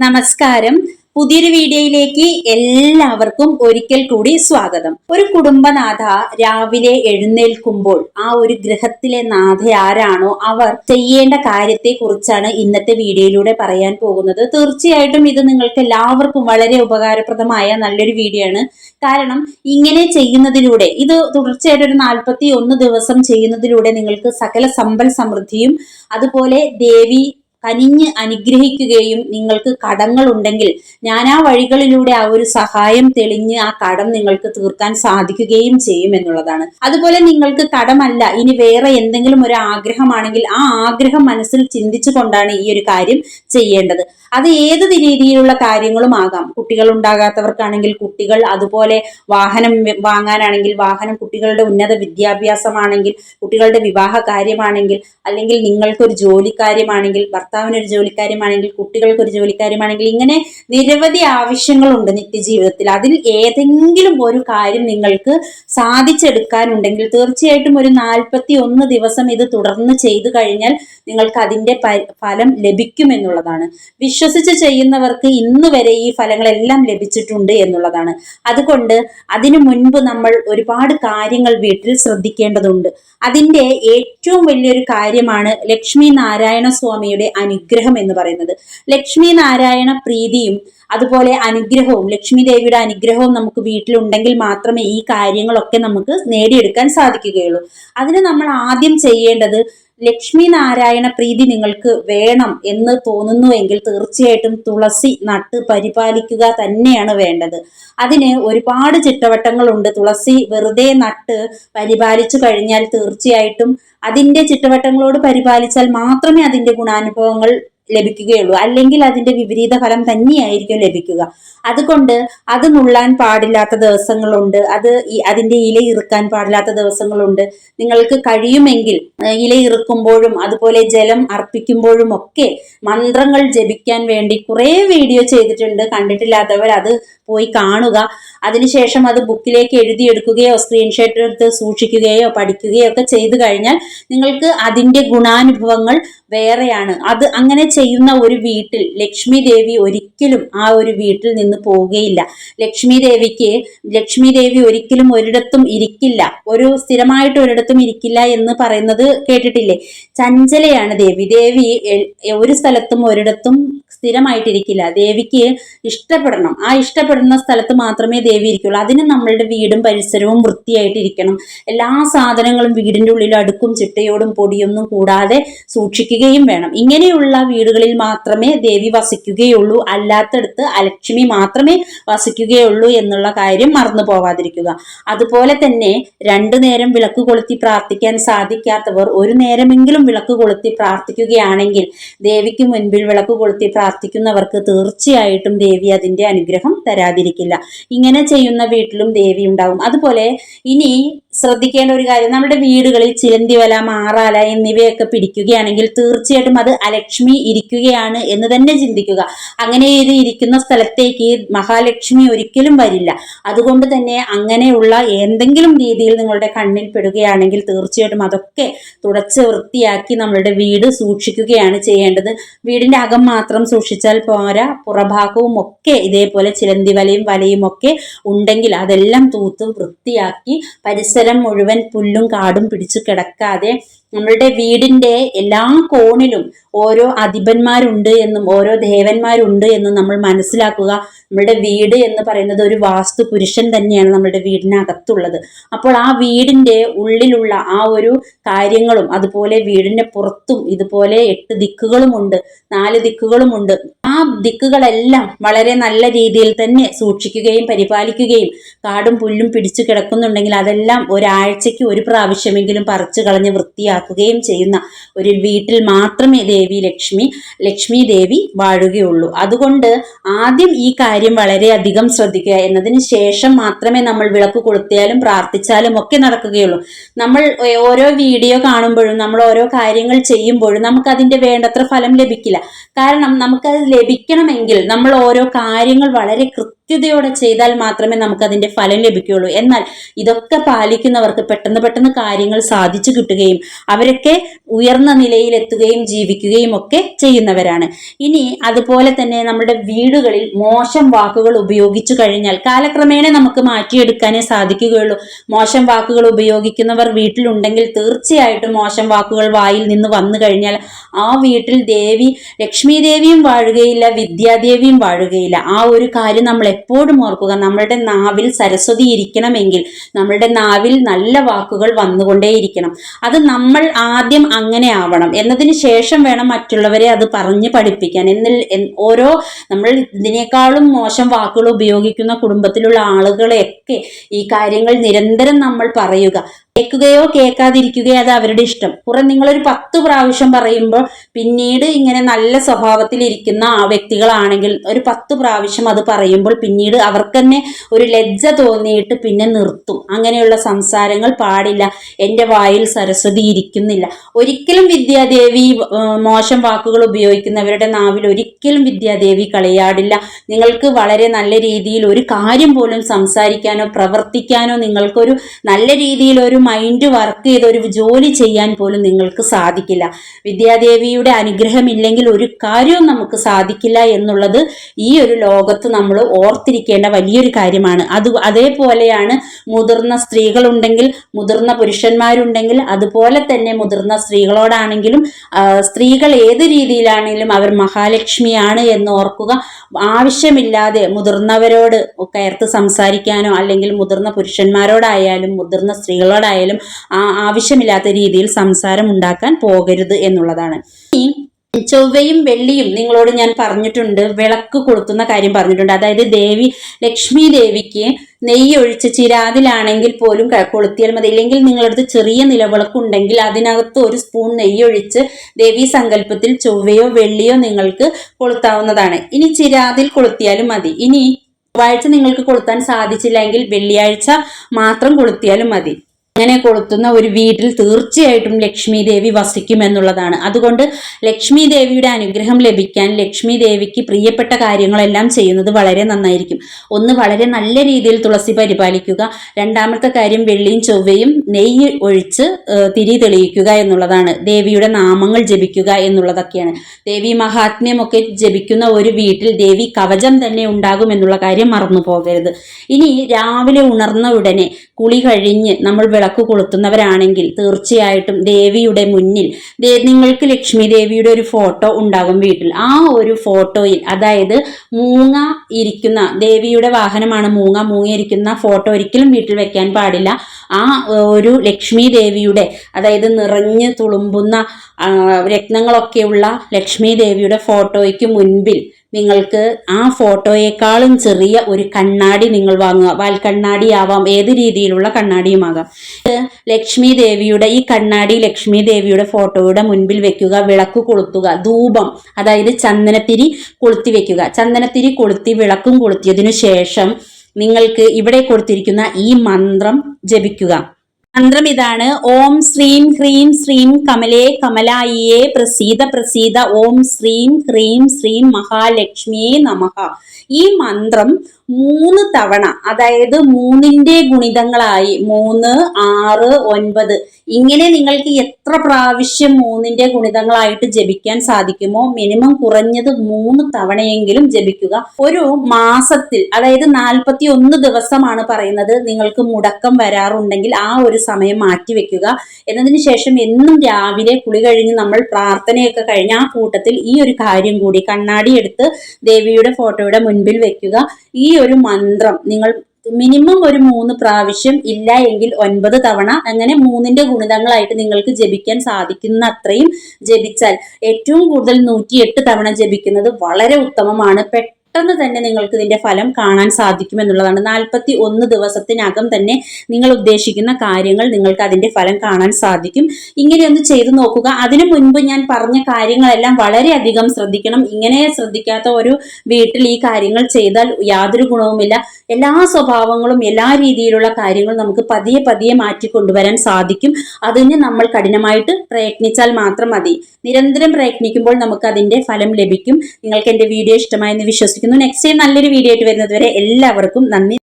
നമസ്കാരം. പുതിയൊരു വീഡിയോയിലേക്ക് എല്ലാവർക്കും ഒരിക്കൽ കൂടി സ്വാഗതം. ഒരു കുടുംബനാഥ രാവിലെ എഴുന്നേൽക്കുമ്പോൾ ആ ഒരു ഗൃഹത്തിലെ നാഥ ആരാണോ അവർ ചെയ്യേണ്ട കാര്യത്തെ കുറിച്ചാണ് ഇന്നത്തെ വീഡിയോയിലൂടെ പറയാൻ പോകുന്നത്. തീർച്ചയായിട്ടും ഇത് നിങ്ങൾക്ക് എല്ലാവർക്കും വളരെ ഉപകാരപ്രദമായ നല്ലൊരു വീഡിയോ ആണ്. കാരണം ഇങ്ങനെ ചെയ്യുന്നതിലൂടെ ഇത് തുടർച്ചയായിട്ട് ഒരു നാൽപ്പത്തി ഒന്ന് ദിവസം ചെയ്യുന്നതിലൂടെ നിങ്ങൾക്ക് സകല സമ്പൽ സമൃദ്ധിയും അതുപോലെ ദേവി കനിഞ്ഞ് അനുഗ്രഹിക്കുകയും നിങ്ങൾക്ക് കടങ്ങൾ ഉണ്ടെങ്കിൽ ഞാൻ ആ വഴികളിലൂടെ ആ ഒരു സഹായം തെളിഞ്ഞ് ആ കടം നിങ്ങൾക്ക് തീർക്കാൻ സാധിക്കുകയും ചെയ്യും എന്നുള്ളതാണ്. അതുപോലെ നിങ്ങൾക്ക് കടമല്ല ഇനി വേറെ എന്തെങ്കിലും ഒരു ആഗ്രഹമാണെങ്കിൽ ആ ആഗ്രഹം മനസ്സിൽ ചിന്തിച്ചു കൊണ്ടാണ് ഈ ഒരു കാര്യം ചെയ്യേണ്ടത്. അത് ഏത് രീതിയിലുള്ള കാര്യങ്ങളും ആകാം. കുട്ടികൾ ഉണ്ടാകാത്തവർക്കാണെങ്കിൽ കുട്ടികൾ അതുപോലെ വാഹനം വാങ്ങാനാണെങ്കിൽ വാഹനം കുട്ടികളുടെ ഉന്നത വിദ്യാഭ്യാസമാണെങ്കിൽ കുട്ടികളുടെ വിവാഹ കാര്യമാണെങ്കിൽ അല്ലെങ്കിൽ നിങ്ങൾക്കൊരു ജോലിക്കാര്യമാണെങ്കിൽ ഭർത്താവിനൊരു ജോലിക്കാര്യമാണെങ്കിൽ കുട്ടികൾക്കൊരു ജോലിക്കാര്യമാണെങ്കിൽ ഇങ്ങനെ നിരവധി ആവശ്യങ്ങളുണ്ട് നിത്യജീവിതത്തിൽ. അതിൽ ഏതെങ്കിലും ഒരു കാര്യം നിങ്ങൾക്ക് സാധിച്ചെടുക്കാനുണ്ടെങ്കിൽ തീർച്ചയായിട്ടും ഒരു നാൽപ്പത്തി ഒന്ന് ദിവസം ഇത് തുടർന്ന് ചെയ്തു കഴിഞ്ഞാൽ നിങ്ങൾക്ക് അതിന്റെ ഫലം ലഭിക്കുമെന്നുള്ളതാണ്. വിശ്വസിച്ച് ചെയ്യുന്നവർക്ക് ഇന്ന് വരെ ഈ ഫലങ്ങളെല്ലാം ലഭിച്ചിട്ടുണ്ട് എന്നുള്ളതാണ്. അതുകൊണ്ട് അതിനു മുൻപ് നമ്മൾ ഒരുപാട് കാര്യങ്ങൾ വീട്ടിൽ ശ്രദ്ധിക്കേണ്ടതുണ്ട്. അതിന്റെ ഏറ്റവും വലിയൊരു കാര്യമാണ് ലക്ഷ്മി നാരായണ സ്വാമിയുടെ അനുഗ്രഹം എന്ന് പറയുന്നത്. ലക്ഷ്മി നാരായണ പ്രീതിയും അതുപോലെ അനുഗ്രഹവും ലക്ഷ്മി ദേവിയുടെ അനുഗ്രഹവും നമുക്ക് വീട്ടിലുണ്ടെങ്കിൽ മാത്രമേ ഈ കാര്യങ്ങളൊക്കെ നമുക്ക് നേടിയെടുക്കാൻ സാധിക്കുകയുള്ളൂ. അതിന് നമ്മൾ ആദ്യം ചെയ്യേണ്ടത് ലക്ഷ്മി നാരായണ പ്രീതി നിങ്ങൾക്ക് വേണം എന്ന് തോന്നുന്നുവെങ്കിൽ തീർച്ചയായിട്ടും തുളസി നട്ട് പരിപാലിക്കുക തന്നെയാണ് വേണ്ടത്. അതിന് ഒരുപാട് ചിട്ടവട്ടങ്ങളുണ്ട്. തുളസി വെറുതെ നട്ട് പരിപാലിച്ചു കഴിഞ്ഞാൽ തീർച്ചയായിട്ടും അതിന്റെ ചിട്ടവട്ടങ്ങളോട് പരിപാലിച്ചാൽ മാത്രമേ അതിന്റെ ഗുണാനുഭവങ്ങൾ ലഭിക്കുകയുള്ളൂ. അല്ലെങ്കിൽ അതിന്റെ വിപരീത ഫലം തന്നെയായിരിക്കും ലഭിക്കുക. അതുകൊണ്ട് അത് നുള്ളാൻ പാടില്ലാത്ത ദിവസങ്ങളുണ്ട്. അത് അതിന്റെ ഇല ഇറുക്കാൻ പാടില്ലാത്ത ദിവസങ്ങളുണ്ട്. നിങ്ങൾക്ക് കഴിയുമെങ്കിൽ ഇല ഇറുക്കുമ്പോഴും അതുപോലെ ജലം അർപ്പിക്കുമ്പോഴും ഒക്കെ മന്ത്രങ്ങൾ ജപിക്കാൻ വേണ്ടി കുറേ വീഡിയോ ചെയ്തിട്ടുണ്ട്. കണ്ടിട്ടില്ലാത്തവർ അത് പോയി കാണുക. അതിനുശേഷം അത് ബുക്കിലേക്ക് എഴുതിയെടുക്കുകയോ സ്ക്രീൻഷോട്ട് എടുത്ത് സൂക്ഷിക്കുകയോ പഠിക്കുകയോ ഒക്കെ ചെയ്തു കഴിഞ്ഞാൽ നിങ്ങൾക്ക് അതിന്റെ ഗുണാനുഭവങ്ങൾ വേറെയാണ്. അത് അങ്ങനെ ചെയ്യുന്ന ഒരു വീട്ടിൽ ലക്ഷ്മി ദേവി ഒരിക്കലും ആ ഒരു വീട്ടിൽ നിന്ന് പോവുകയില്ല. ലക്ഷ്മി ദേവിക്ക് ലക്ഷ്മി ദേവി ഒരിക്കലും ഒരിടത്തും ഇരിക്കില്ല. ഒരു സ്ഥിരമായിട്ട് ഒരിടത്തും ഇരിക്കില്ല എന്ന് പറയുന്നത് കേട്ടിട്ടില്ലേ? ചഞ്ചലയാണ് ദേവി. ദേവി ഒരു സ്ഥലത്തും ഒരിടത്തും സ്ഥിരമായിട്ടിരിക്കില്ല. ദേവിക്ക് ഇഷ്ടപ്പെടണം. ആ ഇഷ്ടപ്പെടുന്ന സ്ഥലത്ത് മാത്രമേ ദേവി ഇരിക്കുള്ളൂ. അതിന് നമ്മളുടെ വീടും പരിസരവും വൃത്തിയായിട്ടിരിക്കണം. എല്ലാ സാധനങ്ങളും വീടിന്റെ ഉള്ളിൽ അടുക്കും ചിട്ടയോടും പൊടിയൊന്നും കൂടാതെ സൂക്ഷിക്കുകയും വേണം. ഇങ്ങനെയുള്ള വീടുകളിൽ മാത്രമേ ദേവി വസിക്കുകയുള്ളൂ. അല്ലാത്തടത്ത് അലക്ഷ്മി മാത്രമേ വസിക്കുകയുള്ളൂ എന്നുള്ള കാര്യം മറന്നു പോവാതിരിക്കുക. അതുപോലെ തന്നെ രണ്ടു നേരം വിളക്ക് കൊളുത്തി പ്രാർത്ഥിക്കാൻ സാധിക്കാത്തവർ ഒരു നേരമെങ്കിലും വിളക്ക് കൊളുത്തി പ്രാർത്ഥിക്കുകയാണെങ്കിൽ ദേവിക്ക് മുൻപിൽ വിളക്ക് കൊളുത്തി പ്രാർത്ഥിക്കുന്നവർക്ക് തീർച്ചയായിട്ടും ദേവി അതിന്റെ അനുഗ്രഹം തരാതിരിക്കില്ല. ഇങ്ങനെ ചെയ്യുന്ന വീട്ടിലും ദേവി ഉണ്ടാവും. അതുപോലെ ഇനി ശ്രദ്ധിക്കേണ്ട ഒരു കാര്യം നമ്മുടെ വീടുകളിൽ ചിലന്തിവല മാറാല എന്നിവയൊക്കെ പിടിക്കുകയാണെങ്കിൽ തീർച്ചയായിട്ടും അത് അലക്ഷ്മി ഇരിക്കുകയാണ് എന്ന് തന്നെ ചിന്തിക്കുക. അങ്ങനെ ഇത് ഇരിക്കുന്ന സ്ഥലത്തേക്ക് മഹാലക്ഷ്മി ഒരിക്കലും വരില്ല. അതുകൊണ്ട് തന്നെ അങ്ങനെയുള്ള എന്തെങ്കിലും രീതിയിൽ നിങ്ങളുടെ കണ്ണിൽ പെടുകയാണെങ്കിൽ തീർച്ചയായിട്ടും അതൊക്കെ തുടച്ച് വൃത്തിയാക്കി നമ്മളുടെ വീട് സൂക്ഷിക്കുകയാണ് ചെയ്യേണ്ടത്. വീടിന്റെ അകം മാത്രം സൂക്ഷിച്ചാൽ പോരാ. പുറഭാഗവും ഒക്കെ ഇതേപോലെ ചിലന്തി വലയും വലയും ഒക്കെ ഉണ്ടെങ്കിൽ അതെല്ലാം തൂത്ത് വൃത്തിയാക്കി പരിസരം മുഴുവൻ പുല്ലും കാടും പിടിച്ചു കിടക്കാതെ നമ്മളുടെ വീടിന്റെ എല്ലാ കോണിലും ഓരോ അധിപന്മാരുണ്ട് എന്നും ഓരോ ദേവന്മാരുണ്ട് എന്നും നമ്മൾ മനസ്സിലാക്കുക. നമ്മുടെ വീട് എന്ന് പറയുന്നത് ഒരു വാസ്തു പുരുഷൻ തന്നെയാണ് നമ്മുടെ വീടിനകത്തുള്ളത്. അപ്പോൾ ആ വീടിന്റെ ഉള്ളിലുള്ള ആ ഒരു കാര്യങ്ങളും അതുപോലെ വീടിന്റെ പുറത്തും ഇതുപോലെ എട്ട് ദിക്കുകളുമുണ്ട് നാല് ദിക്കുകളുമുണ്ട് ആ ദിക്കുകളെല്ലാം വളരെ നല്ല രീതിയിൽ തന്നെ സൂക്ഷിക്കുകയും പരിപാലിക്കുകയും കാടും പുല്ലും പിടിച്ചു കിടക്കുന്നുണ്ടെങ്കിൽ അതെല്ലാം ഒരാഴ്ചയ്ക്ക് ഒരു പ്രാവശ്യമെങ്കിലും പറിച്ചു കളഞ്ഞ് വൃത്തിയാക്കുകയും ചെയ്യുന്ന ഒരു വീട്ടിൽ മാത്രമേ ദേവി ലക്ഷ്മി ലക്ഷ്മി ദേവി വാഴുകയുള്ളൂ. അതുകൊണ്ട് ആദ്യം ഈ കാര്യം വളരെയധികം ശ്രദ്ധിക്കുക. എന്നതിന് ശേഷം മാത്രമേ നമ്മൾ വിളക്ക് കൊളുത്തിയാലും പ്രാർത്ഥിച്ചാലും ഒക്കെ നടക്കുകയുള്ളൂ. നമ്മൾ ഓരോ വീഡിയോ കാണുമ്പോഴും നമ്മൾ ഓരോ കാര്യങ്ങൾ ചെയ്യുമ്പോഴും നമുക്ക് അതിന്റെ വേണ്ടത്ര ഫലം ലഭിക്കില്ല. കാരണം നമുക്കത് ലഭിക്കണമെങ്കിൽ നമ്മൾ ഓരോ കാര്യങ്ങൾ വളരെ കൃത്യതയോടെ ചെയ്താൽ മാത്രമേ നമുക്ക് അതിന്റെ ഫലം ലഭിക്കുകയുള്ളൂ. എന്നാൽ ഇതൊക്കെ പാലിക്കുന്നവർക്ക് പെട്ടെന്ന് പെട്ടെന്ന് കാര്യങ്ങൾ സാധിച്ചു കിട്ടുകയും അവരൊക്കെ ഉയർന്ന നിലയിലെത്തുകയും ജീവിക്കുകയും ഒക്കെ ചെയ്യുന്നവരാണ്. ഇനി അതുപോലെ തന്നെ നമ്മുടെ വീടുകളിൽ മോശം വാക്കുകൾ ഉപയോഗിച്ചു കഴിഞ്ഞാൽ കാലക്രമേണ നമുക്ക് മാറ്റിയെടുക്കാനേ സാധിക്കുകയുള്ളൂ. മോശം വാക്കുകൾ ഉപയോഗിക്കുന്നവർ വീട്ടിലുണ്ടെങ്കിൽ തീർച്ചയായിട്ടും മോശം വാക്കുകൾ വായിൽ നിന്ന് വന്നു കഴിഞ്ഞാൽ ആ വീട്ടിൽ ദേവി ലക്ഷ്മി ദേവിയും വാഴുകയില്ല വിദ്യാദേവിയും വാഴുകയില്ല. ആ ഒരു കാര്യം നമ്മൾ എപ്പോഴും ഓർക്കുക നമ്മളുടെ നാവിൽ സരസ്വതി ഇരിക്കണമെങ്കിൽ നമ്മളുടെ നാവിൽ നല്ല വാക്കുകൾ വന്നുകൊണ്ടേയിരിക്കണം. അത് നമ്മൾ ആദ്യം അങ്ങനെ ആവണം. എന്നതിന് ശേഷം വേണം മറ്റുള്ളവരെ അത് പറഞ്ഞ് പഠിപ്പിക്കാൻ. എന്നിൽ ഓരോ നമ്മൾ ഇതിനേക്കാളും മോശം വാക്കുകൾ ഉപയോഗിക്കുന്ന കുടുംബത്തിലുള്ള ആളുകളെയൊക്കെ ഈ കാര്യങ്ങൾ നിരന്തരം നമ്മൾ പറയുക. കേൾക്കുകയോ കേൾക്കാതിരിക്കുകയോ അത് അവരുടെ ഇഷ്ടം. കുറെ നിങ്ങളൊരു പത്ത് പ്രാവശ്യം പറയുമ്പോൾ പിന്നീട് ഇങ്ങനെ നല്ല സ്വഭാവത്തിൽ ഇരിക്കുന്ന ആ വ്യക്തികളാണെങ്കിൽ ഒരു പത്ത് പ്രാവശ്യം അത് പറയുമ്പോൾ പിന്നീട് അവർക്ക് തന്നെ ഒരു ലജ്ജ തോന്നിയിട്ട് പിന്നെ നിർത്തും. അങ്ങനെയുള്ള സംസാരങ്ങൾ പാടില്ല. എന്റെ വായിൽ സരസ്വതി ഇരിക്കുന്നില്ല. ഒരിക്കലും വിദ്യാദേവി മോശം വാക്കുകൾ ഉപയോഗിക്കുന്നവരുടെ നാവിൽ ഒരിക്കലും വിദ്യാദേവി കളിയാടില്ല. നിങ്ങൾക്ക് വളരെ നല്ല രീതിയിൽ ഒരു കാര്യം പോലും സംസാരിക്കാനോ പ്രവർത്തിക്കാനോ നിങ്ങൾക്കൊരു നല്ല രീതിയിൽ ഒരു മൈൻഡ് വർക്ക് ചെയ്ത് ഒരു ജോലി ചെയ്യാൻ പോലും നിങ്ങൾക്ക് സാധിക്കില്ല. വിദ്യാദേവിയുടെ അനുഗ്രഹമില്ലെങ്കിൽ ഒരു കാര്യവും നമുക്ക് സാധിക്കില്ല എന്നുള്ളത് ഈ ഒരു ലോകത്ത് നമ്മൾ ഓർത്തിരിക്കേണ്ട വലിയൊരു കാര്യമാണ്. അത് അതേപോലെയാണ് മുതിർന്ന സ്ത്രീകളുണ്ടെങ്കിൽ മുതിർന്ന പുരുഷന്മാരുണ്ടെങ്കിൽ അതുപോലെ തന്നെ മുതിർന്ന സ്ത്രീകളോടാണെങ്കിലും സ്ത്രീകൾ ഏത് രീതിയിലാണെങ്കിലും അവർ മഹാലക്ഷ്മിയാണ് എന്ന് ഓർക്കുക. ആവശ്യമില്ലാതെ മുതിർന്നവരോട് കയർത്ത് സംസാരിക്കാനോ അല്ലെങ്കിൽ മുതിർന്ന പുരുഷന്മാരോടായാലും മുതിർന്ന സ്ത്രീകളോടായാലും ആ ആവശ്യമില്ലാത്ത രീതിയിൽ സംസാരം ഉണ്ടാക്കാൻ പോകരുത് എന്നുള്ളതാണ്. ചൊവ്വയും വെള്ളിയും നിങ്ങളോട് ഞാൻ പറഞ്ഞിട്ടുണ്ട് വിളക്ക് കൊളുത്തുന്ന കാര്യം പറഞ്ഞിട്ടുണ്ട്. അതായത് ദേവി ലക്ഷ്മി ദേവിക്ക് നെയ്യ് ഒഴിച്ച് ചിരാതിലാണെങ്കിൽ പോലും കൊളുത്തിയാൽ മതി. ഇല്ലെങ്കിൽ നിങ്ങളടുത്ത് ചെറിയ നിലവിളക്കുണ്ടെങ്കിൽ അതിനകത്ത് ഒരു സ്പൂൺ നെയ്യൊഴിച്ച് ദേവീ സങ്കല്പത്തിൽ ചൊവ്വയോ വെള്ളിയോ നിങ്ങൾക്ക് കൊളുത്താവുന്നതാണ്. ഇനി ചിരാതിൽ കൊളുത്തിയാലും മതി. ഇനി ചൊവ്വാഴ്ച നിങ്ങൾക്ക് കൊളുത്താൻ സാധിച്ചില്ലെങ്കിൽ വെള്ളിയാഴ്ച മാത്രം കൊളുത്തിയാലും മതി. അങ്ങനെ കൊളുത്തുന്ന ഒരു വീട്ടിൽ തീർച്ചയായിട്ടും ലക്ഷ്മി ദേവി വസിക്കും എന്നുള്ളതാണ്. അതുകൊണ്ട് ലക്ഷ്മി ദേവിയുടെ അനുഗ്രഹം ലഭിക്കാൻ ലക്ഷ്മി ദേവിക്ക് പ്രിയപ്പെട്ട കാര്യങ്ങളെല്ലാം ചെയ്യുന്നത് വളരെ നന്നായിരിക്കും. ഒന്ന് വളരെ നല്ല രീതിയിൽ തുളസി പരിപാലിക്കുക രണ്ടാമത്തെ കാര്യം വെള്ളിയും ചൊവ്വയും നെയ്യ് ഒഴിച്ച് തിരി തെളിയിക്കുക എന്നുള്ളതാണ്. ദേവിയുടെ നാമങ്ങൾ ജപിക്കുക എന്നുള്ളതൊക്കെയാണ്. ദേവി മഹാത്മ്യമൊക്കെ ജപിക്കുന്ന ഒരു വീട്ടിൽ ദേവി കവചം തന്നെ ഉണ്ടാകും എന്നുള്ള കാര്യം മറന്നു പോകരുത് ഇനി രാവിലെ ഉണർന്ന ഉടനെ കുളി കഴിഞ്ഞ് നമ്മൾ വിളക്ക് കൊളുത്തുന്നവരാണെങ്കിൽ തീർച്ചയായിട്ടും ദേവിയുടെ മുന്നിൽ നിങ്ങൾക്ക് ലക്ഷ്മി ദേവിയുടെ ഒരു ഫോട്ടോ ഉണ്ടാകും വീട്ടിൽ. ആ ഒരു ഫോട്ടോയിൽ അതായത് മൂങ്ങ ഇരിക്കുന്ന ദേവിയുടെ വാഹനമാണ് മൂങ്ങ മൂങ്ങ ഇരിക്കുന്ന ഫോട്ടോ ഒരിക്കലും വീട്ടിൽ വെക്കാൻ പാടില്ല. ആ ഒരു ലക്ഷ്മി ദേവിയുടെ അതായത് നിറഞ്ഞ് തുളുമ്പുന്ന രത്നങ്ങളൊക്കെയുള്ള ലക്ഷ്മി ദേവിയുടെ ഫോട്ടോയ്ക്ക് മുൻപിൽ നിങ്ങൾക്ക് ആ ഫോട്ടോയേക്കാളും ചെറിയ ഒരു കണ്ണാടി നിങ്ങൾ വാങ്ങുക. വാൽക്കണ്ണാടി ആവാം ഏത് രീതിയിലുള്ള കണ്ണാടിയുമാകാം. ലക്ഷ്മി ദേവിയുടെ ഈ കണ്ണാടി ലക്ഷ്മി ദേവിയുടെ ഫോട്ടോയുടെ മുൻപിൽ വെക്കുക വിളക്ക് കൊളുത്തുക ധൂപം അതായത് ചന്ദനത്തിരി കൊളുത്തി വെക്കുക. ചന്ദനത്തിരി കൊളുത്തി വിളക്കും കൊളുത്തിയതിനു ശേഷം നിങ്ങൾക്ക് ഇവിടെ കൊടുത്തിരിക്കുന്ന ഈ മന്ത്രം ജപിക്കുക. മന്ത്രം ഇതാണ്. ഓം ശ്രീം ഹ്രീം ശ്രീം കമലേ കമലായിയേ പ്രസീത പ്രസീത. ഓം ശ്രീം ഹ്രീം ശ്രീം മഹാലക്ഷ്മിയെ നമഹ. ഈ മന്ത്രം മൂന്ന് തവണ അതായത് മൂന്നിന്റെ ഗുണിതങ്ങളായി. മൂന്ന് ആറ് ഒൻപത്. ഇങ്ങനെ നിങ്ങൾക്ക് എത്ര പ്രാവശ്യം മൂന്നിന്റെ ഗുണിതങ്ങളായിട്ട് ജപിക്കാൻ സാധിക്കുമോ? മിനിമം കുറഞ്ഞത് മൂന്ന് തവണയെങ്കിലും ജപിക്കുക. ഒരു മാസത്തിൽ അതായത് നാൽപ്പത്തി ഒന്ന് ദിവസമാണ് പറയുന്നത് നിങ്ങൾക്ക് മുടക്കം വരാറുണ്ടെങ്കിൽ ആ ഒരു സമയം മാറ്റിവെക്കുക. എന്നതിന് ശേഷം എന്നും രാവിലെ കുളി കഴിഞ്ഞ് നമ്മൾ പ്രാർത്ഥനയൊക്കെ കഴിഞ്ഞ് ആ കൂട്ടത്തിൽ ഈ ഒരു കാര്യം കൂടി കണ്ണാടി എടുത്ത് ദേവിയുടെ ഫോട്ടോയുടെ മുൻപിൽ വെക്കുക. ഈ ഒരു മന്ത്രം. നിങ്ങൾ മിനിമം ഒരു മൂന്ന് പ്രാവശ്യം ഇല്ല എങ്കിൽ ഒൻപത് തവണ അങ്ങനെ മൂന്നിന്റെ ഗുണിതങ്ങളായിട്ട് നിങ്ങൾക്ക് ജപിക്കാൻ സാധിക്കുന്ന അത്രയും ജപിച്ചാൽ ഏറ്റവും കൂടുതൽ നൂറ്റിയെട്ട് തവണ ജപിക്കുന്നത് വളരെ ഉത്തമമാണ്. പെട്ടെന്ന് തന്നെ നിങ്ങൾക്ക് ഇതിന്റെ ഫലം കാണാൻ സാധിക്കും എന്നുള്ളതാണ് നാൽപ്പത്തി ഒന്ന് ദിവസത്തിനകം തന്നെ നിങ്ങൾ ഉദ്ദേശിക്കുന്ന കാര്യങ്ങൾ നിങ്ങൾക്ക് അതിന്റെ ഫലം കാണാൻ സാധിക്കും. ഇങ്ങനെയൊന്ന് ചെയ്തു നോക്കുക. അതിനു മുൻപ് ഞാൻ പറഞ്ഞ കാര്യങ്ങളെല്ലാം വളരെയധികം ശ്രദ്ധിക്കണം. ഇങ്ങനെ ശ്രദ്ധിക്കാത്ത ഒരു വീട്ടിൽ ഈ കാര്യങ്ങൾ ചെയ്താൽ യാതൊരു ഗുണവുമില്ല. എല്ലാ സ്വഭാവങ്ങളും എല്ലാ രീതിയിലുള്ള കാര്യങ്ങളും നമുക്ക് പതിയെ പതിയെ മാറ്റി കൊണ്ടുവരാൻ സാധിക്കും. അതിന് നമ്മൾ കഠിനമായിട്ട് പ്രയത്നിച്ചാൽ മാത്രം മതി. നിരന്തരം പ്രയത്നിക്കുമ്പോൾ നമുക്ക് അതിന്റെ ഫലം ലഭിക്കും. നിങ്ങൾക്ക് എന്റെ വീഡിയോ ഇഷ്ടമായെന്ന് വിശ്വസിക്കുന്നു നെക്സ്റ്റ് ടൈം നല്ലൊരു വീഡിയോ ആയിട്ട് വരുന്നത് വരെ എല്ലാവർക്കും നന്ദി.